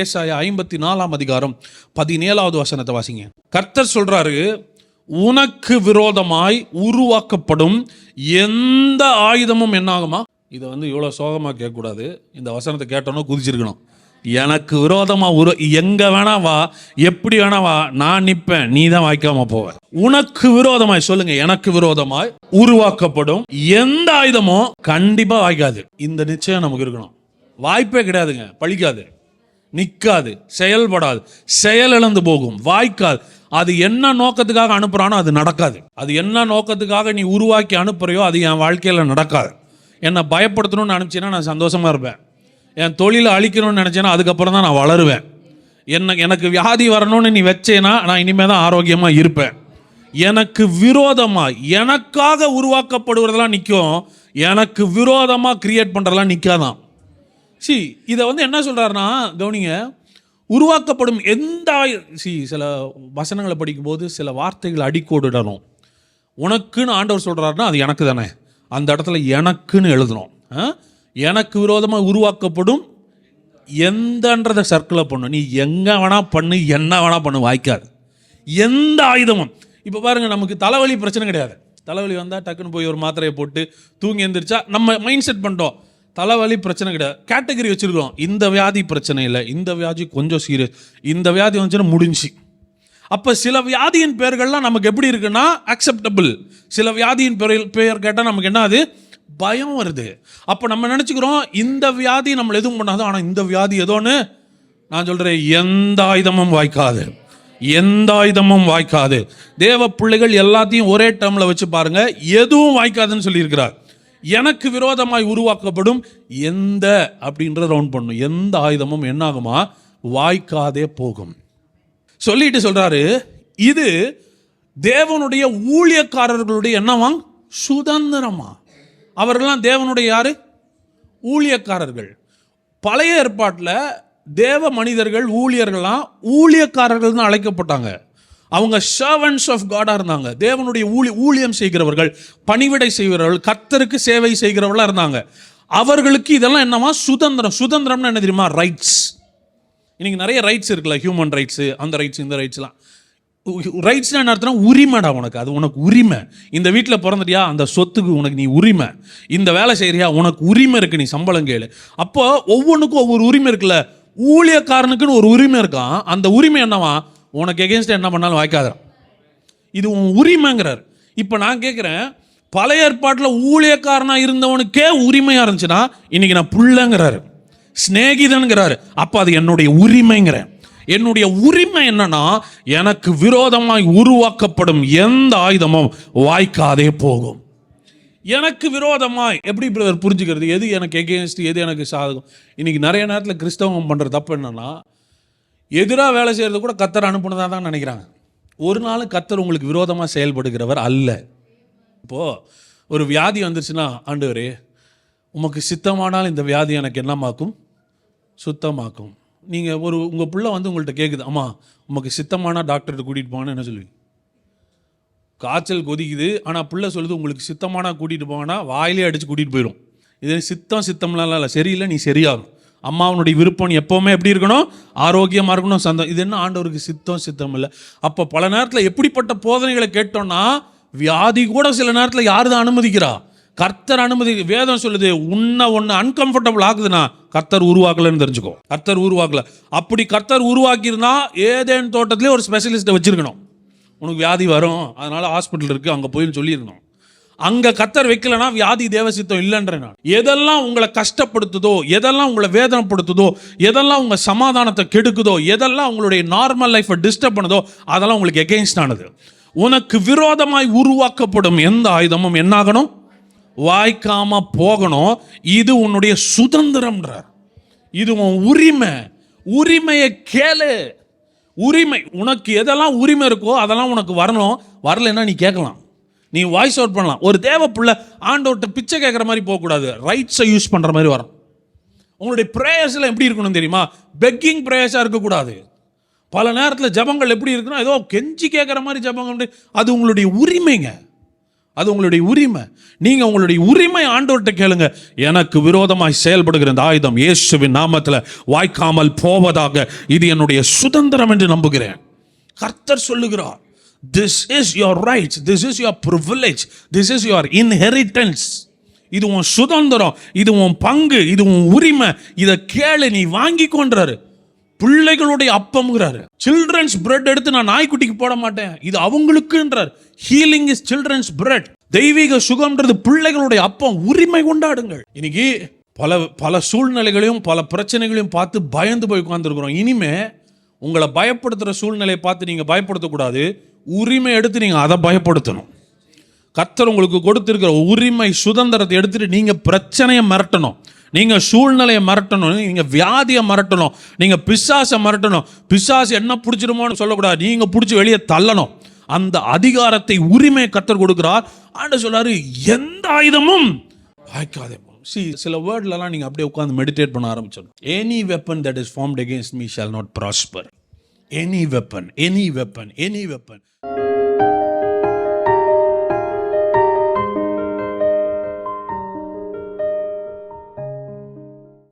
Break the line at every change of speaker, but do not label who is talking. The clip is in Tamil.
ஏசாயா ஐம்பத்தி நாலாம் அதிகாரம் பதினேழாவது வசனத்தை வாசிங்க. கர்த்தர் சொல்றாரு உனக்கு விரோதமாய் உருவாக்கப்படும் எந்த ஆயுதமும் என்னாகுமா? இதை வந்து இவ்வளோ சோகமாக கேட்கக்கூடாது. இந்த வசனத்தை கேட்டோன்னே குதிச்சிருக்கணும். எனக்கு விரோதமாக உரு எங்க வேணா வா எப்படி வேணா வா நான் நிற்பேன் நீ தான் வாய்க்காம போவ. உனக்கு விரோதமாய் சொல்லுங்க எனக்கு விரோதமாய் உருவாக்கப்படும் எந்த ஆயுதமும் கண்டிப்பா வாய்க்காது. இந்த நிச்சயம் நமக்கு இருக்கணும். வாய்ப்பே கிடையாதுங்க பழிக்காது. நிற்காது செயல்படாது. செயல் இழந்து போகும் வாய்க்காது அது என்ன நோக்கத்துக்காக அனுப்புகிறானோ அது நடக்காது. அது என்ன நோக்கத்துக்காக நீ உருவாக்கி அனுப்புறையோ அது என் வாழ்க்கையில் நடக்காது. என்னை பயப்படுத்தணும்னு நினச்சின்னா நான் சந்தோஷமாக இருப்பேன். என் தொழிலை அழிக்கணும்னு நினச்சேன்னா அதுக்கப்புறம் தான் நான் வளருவேன். என்ன எனக்கு வியாதி வரணும்னு நீ வச்சேன்னா நான் இனிமேல் தான் ஆரோக்கியமாக இருப்பேன். எனக்கு விரோதமாக எனக்காக உருவாக்கப்படுவதெல்லாம் நிற்கும் எனக்கு விரோதமாக கிரியேட் பண்ணுறதெல்லாம் நிற்காதான் சி இதை வந்து என்ன சொல்கிறாருன்னா கவனிங்க உருவாக்கப்படும் எந்த சி சில வசனங்களை படிக்கும்போது சில வார்த்தைகள் அடிக்கோடிடணும். உனக்குன்னு ஆண்டவர் சொல்கிறாருன்னா அது எனக்கு தானே. அந்த இடத்துல எனக்குன்னு எழுதணும். ஆ? எனக்கு விரோதமாக உருவாக்கப்படும் எந்தன்றதை சர்க்கிளை பண்ணு. நீ எங்கே வேணால் பண்ணு என்ன வேணால் பண்ணு வாய்க்காது எந்த ஆயுதமும். இப்போ பாருங்க நமக்கு தலைவலி பிரச்சனை கிடையாது. தலைவலி வந்தால் டக்குன்னு போய் ஒரு மாத்திரையை போட்டு தூங்கி எந்திரிச்சா நம்ம மைண்ட் செட் பண்ணிட்டோம். தலைவலி பிரச்சனை கிடையாது. கேட்டகரி வச்சுருக்கோம் இந்த வியாதி பிரச்சனை இல்லை. இந்த வியாதி கொஞ்சம் சீரியஸ் இந்த வியாதி வந்துச்சுன்னா முடிஞ்சு. அப்போ சில வியாதியின் பெயர்கள்லாம் நமக்கு எப்படி இருக்குன்னா அக்செப்டபிள் சில வியாதியின் பெயர் பெயர் கேட்டால் நமக்கு என்ன அது பயம் வருது. அப்போ நம்ம நினச்சிக்கிறோம் இந்த வியாதி நம்மளை எதுவும் பண்ணாது. ஆனால் இந்த வியாதி ஏதோன்னு நான் சொல்கிறேன் எந்த ஆயுதமும் வாய்க்காது. எந்த ஆயுதமும் வாய்க்காது. தேவ பிள்ளைகள் எல்லாத்தையும் ஒரே டேர்மில் வச்சு பாருங்கள் எதுவும் வாய்க்காதுன்னு சொல்லியிருக்கிறார். எனக்கு விரோதமாய் உருவாக்கப்படும் எந்த அப்படின்றத ரவுண்ட் பண்ணும். எந்த ஆயுதமும் என்னாகுமா? வாய்க்காதே போகும். சொல்லிட்டு சொல்றாரு இது தேவனுடைய ஊழியக்காரர்களுடைய என்னவாம் சுதந்திரமா. அவர்கள்லாம் தேவனுடைய யாரு? ஊழியக்காரர்கள். பழைய ஏற்பாட்டில் தேவ மனிதர்கள் ஊழியர்கள்லாம் ஊழியக்காரர்கள் தான் அழைக்கப்பட்டாங்க. அவங்க சர்வன்ஸ் ஆஃப் காடாக இருந்தாங்க. தேவனுடைய ஊழி ஊழியம் செய்கிறவர்கள் பணிவிடை செய்கிறவர்கள் கத்தருக்கு சேவை செய்கிறவர்களாக இருந்தாங்க. அவர்களுக்கு இதெல்லாம் என்னவா சுதந்திரம். சுதந்திரம்னு என்ன தெரியுமா? ரைட்ஸ் இன்றைக்கி நிறைய ரைட்ஸ் இருக்குல்ல? ஹியூமன் ரைட்ஸு அந்த ரைட்ஸ் இந்த ரைட்ஸ்லாம் ரைட்ஸ்னால் என்ன அர்த்தம் உரிமைடா உனக்கு. அது உனக்கு உரிமை. இந்த வீட்டில் பிறந்துட்டியா? அந்த சொத்துக்கு உனக்கு நீ உரிமை. இந்த வேலை செய்கிறியா உனக்கு உரிமை இருக்குது நீ சம்பளம் கேளு. அப்போ ஒவ்வொன்றுக்கும் ஒவ்வொரு உரிமை இருக்குல்ல? ஊழியக்காரனுக்குன்னு ஒரு உரிமை இருக்கான். அந்த உரிமை என்னவா? உனக்கு எகேன்ஸ்ட் என்ன பண்ணாலும் வாய்க்காதான் இது உன் உரிமைங்கிறார். இப்போ நான் கேட்குறேன் பழைய ஏற்பாட்டில் ஊழியக்காரனாக இருந்தவனுக்கே உரிமையாக இருந்துச்சுன்னா இன்றைக்கி நான் புள்ளங்கிறாரு. சிநேகிதன்கிறாரு அப்போ அது என்னுடைய உரிமைங்கிறேன். என்னுடைய உரிமை என்னன்னா எனக்கு விரோதமாய் உருவாக்கப்படும் எந்த ஆயுதமும் வாய்க்காதே போகும். எனக்கு விரோதமாய் எப்படி பிரதர் புரிஞ்சுக்கிறது? எது எனக்கு எகேன்ஸ்ட் எது எனக்கு சாதகம்? இன்னைக்கு நிறைய நேரத்தில் கிறிஸ்தவம் பண்ணுற தப்பு என்னன்னா எதிராக வேலை செய்கிறது கூட கத்தர் அனுப்புனதாக தான் நினைக்கிறாங்க. ஒரு நாள் கத்தர் உங்களுக்கு விரோதமாக செயல்படுகிறவர் அல்ல. இப்போது ஒரு வியாதி வந்துருச்சுன்னா ஆண்டவரே உமக்கு சித்தமானால் இந்த வியாதி எனக்கு என்னமாக்கும்? சுத்தமாக்கும். நீங்கள் ஒரு உங்கள் பிள்ளை வந்து உங்கள்கிட்ட கேட்குது அம்மா உமக்கு சித்தமான டாக்டர்கிட்ட கூட்டிகிட்டு போங்கன்னு என்ன சொல்லுவீங்க? காய்ச்சல் கொதிக்குது ஆனால் பிள்ளை சொல்லுது உங்களுக்கு சித்தமான கூட்டிகிட்டு போங்கன்னா வாயிலே அடித்து கூட்டிகிட்டு போயிடும் இது சித்தம் சித்தம்லாம் இல்லை சரியில்லை நீ சரியாகும். அம்மாவனுடைய விருப்பம் எப்போவுமே எப்படி இருக்கணும்? ஆரோக்கியமாக இருக்கணும் சந்தம் இது என்ன ஆண்டவருக்கு சித்தம் சித்தம் இல்லை. அப்போ பல நேரத்தில் எப்படிப்பட்ட போதனைகளை கேட்டோம்னா வியாதி கூட சில நேரத்தில் யார் தான் அனுமதிக்கிறா? கர்த்தர் அனுமதி வேதம் சொல்லுது உன்னை ஒன்று அன்கம்ஃபர்டபுள் ஆகுதுன்னா கர்த்தர் உருவாக்கலன்னு தெரிஞ்சுக்கோ. கர்த்தர் உருவாக்கல. அப்படி கர்த்தர் உருவாக்கியிருந்தா ஏதேன் தோட்டத்திலே ஒரு ஸ்பெஷலிஸ்ட்டை வச்சுருக்கணும். உனக்கு வியாதி வரும் அதனால் ஹாஸ்பிட்டல் இருக்குது அங்கே போயின்னு சொல்லியிருக்கணும். அங்க கத்தர் வைக்கலனா வியாதி தேவசித்தம் இல்லைன்ற நான். எதெல்லாம் உங்களை கஷ்டப்படுத்துதோ எதெல்லாம் உங்களை வேதனைப்படுத்துதோ எதெல்லாம் உங்க சமாதானத்தை கெடுக்குதோ எதெல்லாம் உங்களுடைய நார்மல் லைஃப்பை டிஸ்டர்ப் பண்ணுதோ அதெல்லாம் உங்களுக்கு எகெயின்ஸ்ட் ஆனது. உனக்கு விரோதமாய் உருவாக்கப்படும் எந்த ஆயுதமும் என்னாகணும்? வாய்க்காம போகணும். இது உன்னுடைய சுதந்திரம்ன்றார். இது உன் உரிமை. உரிமையை கேளு. உரிமை. உனக்கு எதெல்லாம் உரிமை இருக்கோ அதெல்லாம் உனக்கு வரணும். வரலைன்னா நீ கேட்கலாம். நீ வாய்ஸ் அவுட் பண்ணலாம். ஒரு தேவப்புள்ள புள்ள ஆண்டவர்கிட்ட பிச்சை கேட்குற மாதிரி போகக்கூடாது. ரைட்ஸை யூஸ் பண்ணுற மாதிரி வரும் உங்களுடைய ப்ரேயர்ஸ்லாம் எப்படி இருக்கணும் தெரியுமா? பெக்கிங் ப்ரேயர்ஸாக இருக்கக்கூடாது. பல நேரத்தில் ஜபங்கள் எப்படி இருக்குன்னா ஏதோ கெஞ்சி கேட்குற மாதிரி ஜபங்கள் அது உங்களுடைய உரிமைங்க. அது உங்களுடைய உரிமை. நீங்கள் உங்களுடைய உரிமை ஆண்டவர்கிட்ட கேளுங்க. எனக்கு விரோதமாய் செயல்படுகிற இந்த ஆயுதம் இயேசுவின் நாமத்தில் வாய்க்காமல் போவதாக இது என்னுடைய சுதந்திரம் என்று நம்புகிறேன். கர்த்தர் சொல்லுகிறார். This is your rights this is your privilege this is your inheritance இது உன் சுதந்திரம். இது உன் பங்கு. இது உன் உரிமை. இதை கேளு. நீ வாங்கி கொண்டாரு பிள்ளைகளுடைய அப்பம்ங்கிறாரு. சில்ட்ரன்ஸ் பிரெட் எடுத்து நான் நாய்க்குட்டிக்கு போட மாட்டேன். இது அவங்களுக்குன்றார். ஹீலிங் இஸ் சில்ட்ரன்ஸ் பிரெட் தெய்வீக சுகம்ன்றது பிள்ளைகளுடைய அப்பம். உரிமை கொண்டாடுங்கள். இன்னைக்கு பல பல சூழ்நிலைகளையும் பல பிரச்சனைகளையும் பார்த்து பயந்து போய் உட்காந்துருக்குறோம் இனிமே உங்களை பயப்படுத்துகிற சூழ்நிலையை பார்த்து நீங்கள் பயப்படுத்தக்கூடாது. உரிமை எடுத்து நீங்கள் அதை பயப்படுத்தணும். கத்தர் உங்களுக்கு கொடுத்துருக்கிற உரிமை சுதந்திரத்தை எடுத்துகிட்டு நீங்கள் பிரச்சனையை மிரட்டணும். நீங்கள் சூழ்நிலையை மிரட்டணும். நீங்கள் வியாதியை மிரட்டணும். நீங்கள் பிசாசை மிரட்டணும். பிசாசு என்ன பிடிச்சிருமோன்னு சொல்லக்கூடாது. நீங்கள் பிடிச்சி வெளியே தள்ளணும். அந்த அதிகாரத்தை உரிமை கத்தர் கொடுக்குறார். ஆண்டு சொல்கிறாரு எந்த ஆயுதமும் வாய்க்காதே. சி சில வேர்ட்லலாம் நீங்கள் அப்படியே உட்காந்து மெடிடேட் பண்ண ஆரம்பிச்சிடும் any weapon that is formed against me shall not prosper any weapon any weapon any weapon